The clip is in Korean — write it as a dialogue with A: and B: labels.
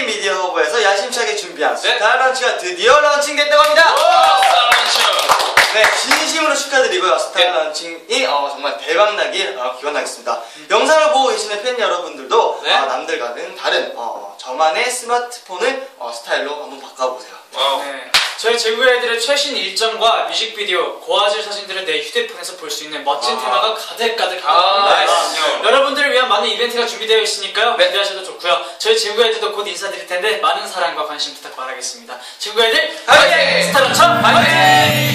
A: 허브에서 야심차게 준비한
B: 네.
A: 스타 런치가 드디어 런칭됐다고 합니다.
B: 사랑쳐.
A: 네, 진심으로 축하드리고요. 스타
B: 네.
A: 런칭이 어, 정말 대박나길 어, 기원하겠습니다. 영상을 보고 계시는 팬 여러분들도
B: 네.
A: 어, 남들과는 다른 어, 저만의 스마트폰을 어, 스타일로 한번 바꿔보세요.
B: 와우.
C: 네. 저희 제구애들의 최신 일정과 뮤직비디오, 고화질 사진들을 내 휴대폰에서 볼 수 있는 멋진
B: 아.
C: 테마가 가득가득
B: 아,
C: 합니다. 여러분들을 위한 많은 이벤트가 준비되어 있으니까요.
B: 네.
C: 기대하셔도 좋고요. 저희 제구애들도 곧 인사드릴 텐데 많은 사랑과 관심 부탁 바라겠습니다. 제구애들
B: 화이팅!
C: 스타런처 화이팅!